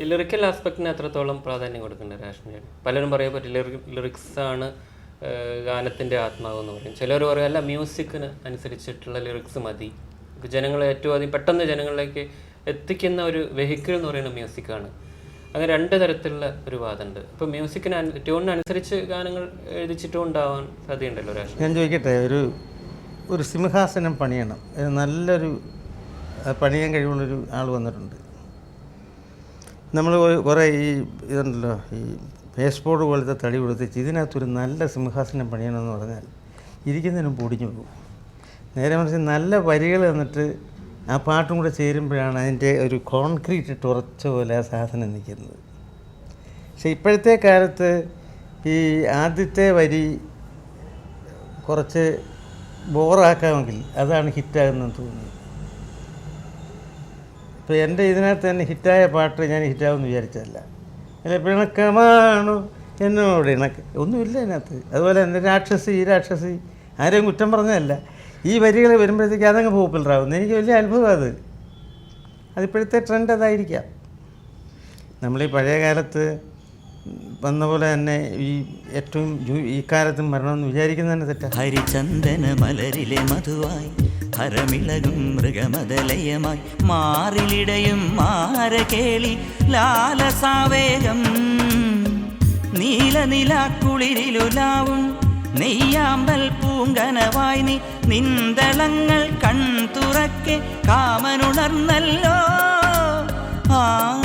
Lyrical ആസ്പെക്റ്റിന് എത്രത്തോളം പ്രാധാന്യം കൊടുക്കുന്നുണ്ട് രാഷ്ട്രീയ? പലരും പറയപ്പെട്ട ലിറിക്സ് ആണ് ഗാനത്തിന്റെ ആത്മാവ് എന്ന് പറയും. ചിലർ പറയും അല്ല മ്യൂസിക്കിന് അനുസരിച്ചിട്ടുള്ള ലിറിക്സ് മതി. ജനങ്ങളെ ഏറ്റവും അധികം പെട്ടെന്ന് ജനങ്ങളിലേക്ക് എത്തിക്കുന്ന ഒരു വെഹിക്കിൾ എന്ന് പറയുന്ന മ്യൂസിക്കാണ് അങ്ങനെ രണ്ട് തരത്തിലുള്ള ഒരു വാദമുണ്ട്. അപ്പോൾ മ്യൂസിക്കിന് ട്യൂണിനനുസരിച്ച് ഗാനങ്ങൾ എഴുതിച്ചിട്ടും ഉണ്ടാവാൻ സാധ്യതയുണ്ടല്ലോ രാഷ്ട്രീയം? ഞാൻ ചോദിക്കട്ടെ ഒരു ഒരു സിംഹാസനം പണിയണം. നല്ലൊരു പണിയാൻ കഴിവുള്ളൊരു ആൾ വന്നിട്ടുണ്ട്. നമ്മൾ കുറേ ഈ ഇതുണ്ടല്ലോ ഈ പേസ്പോർട്ട് പോലത്തെ തടി കൊടുത്തിച്ച് ഇതിനകത്തൊരു നല്ല സിംഹാസനം പണിയണമെന്ന് പറഞ്ഞാൽ ഇരിക്കുന്നതിനും പൊടിഞ്ഞു പോകും. നേരെ മറിച്ച് നല്ല വരികൾ തന്നിട്ട് ആ പാട്ടും കൂടെ ചേരുമ്പോഴാണ് അതിന്റെ ഒരു കോൺക്രീറ്റ് ഉറച്ച പോലെ ആ സാധനം നിൽക്കുന്നത്. പക്ഷെ ഇപ്പോഴത്തെ കാലത്ത് ഈ ആദ്യത്തെ വരി കുറച്ച് ബോറാക്കാമെങ്കിൽ അതാണ് ഹിറ്റാകുന്നതെന്ന് തോന്നുന്നു. ഇപ്പോൾ എന്റെ ഇതിനകത്ത് തന്നെ ഹിറ്റായ പാട്ട് ഞാൻ ഹിറ്റാവുമെന്ന് വിചാരിച്ചതല്ല. അല്ല പിണക്കമാണോ? എന്നോട് ഇണക്ക് ഒന്നുമില്ല അതിനകത്ത് അതുപോലെ എന്റെ രാക്ഷസി ഈ രാക്ഷസി ആരെയും കുറ്റം പറഞ്ഞതല്ല. ഈ വരികൾ വരുമ്പോഴത്തേക്ക് അതങ്ങ് പോപ്പുലറാകുന്നു എനിക്ക് വലിയ അത്ഭുതം അത്. അതിപ്പോഴത്തെ ട്രെൻഡ് അതായിരിക്കാം. നമ്മൾ ഈ പഴയ കാലത്ത് വന്ന പോലെ തന്നെ ഈ ഏറ്റവും ഇക്കാലത്തും മരണമെന്ന് വിചാരിക്കുന്നത് തന്നെ തെറ്റാ. ഹരിചന്ദന മലരിലെ മധുവായി ഹരമിളകും മൃഗമതലയമായി മാറിലിടയും മാരകേളി ലാലസാവേഗം. നീലനിലാക്കുളിരിലുലാവും നെയ്യാമ്പൽ പൂങ്കനവായി നീ നിന്തളങ്ങൾ കൺ തുറക്കെ കാമനുണർന്നല്ലോ. ആ,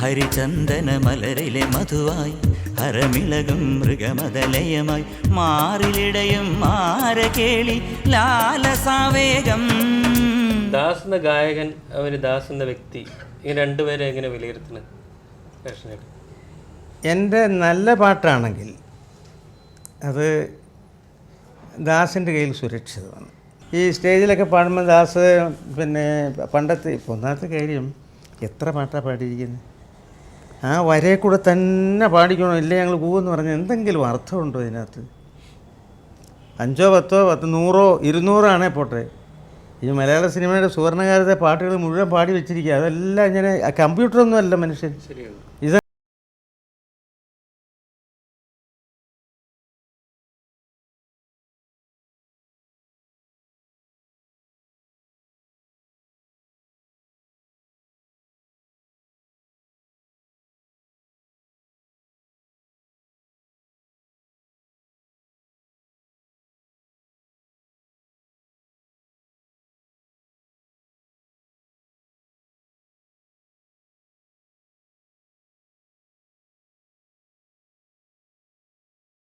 ഹരിചന്ദന മലരിലെ മധുവായി ഹരമിളകും മൃഗമതലയമായി മാറിലിടയും മാരകേളി ലാലസാവേഗം. ദാസ് എന്ന ഗായകൻ അവർ ദാസ് എന്ന വ്യക്തി. ഈ രണ്ടുപേരെ എങ്ങനെ വിലയിരുത്തുന്നത് എന്റെ നല്ല പാട്ടാണെങ്കിൽ അത് ദാസിന്റെ കയ്യിൽ സുരക്ഷിതമാണ്. ഈ സ്റ്റേജിലൊക്കെ പാടുമ്പോൾ ദാസ് പിന്നെ പണ്ടത്തെ ഇപ്പോൾ ഒന്നാമത്തെ കാര്യം എത്ര പാട്ടാണ് പാടിയിരിക്കുന്നത്? ആ വരയെ കൂടെ തന്നെ പാടിക്കണോ? ഇല്ലേ ഞങ്ങൾ പോകുമെന്ന് പറഞ്ഞാൽ എന്തെങ്കിലും അർത്ഥമുണ്ടോ ഇതിനകത്ത്? അഞ്ചോ പത്തോ പത്ത് നൂറോ ഇരുന്നൂറാണേ പോട്ടെ. ഈ മലയാള സിനിമയുടെ സുവർണകാലത്തെ പാട്ടുകൾ മുഴുവൻ പാടി വെച്ചിരിക്കുക. അതെല്ലാം ഇങ്ങനെ കമ്പ്യൂട്ടറൊന്നും അല്ല മനുഷ്യൻ. ശരിയാണ്. ഇത്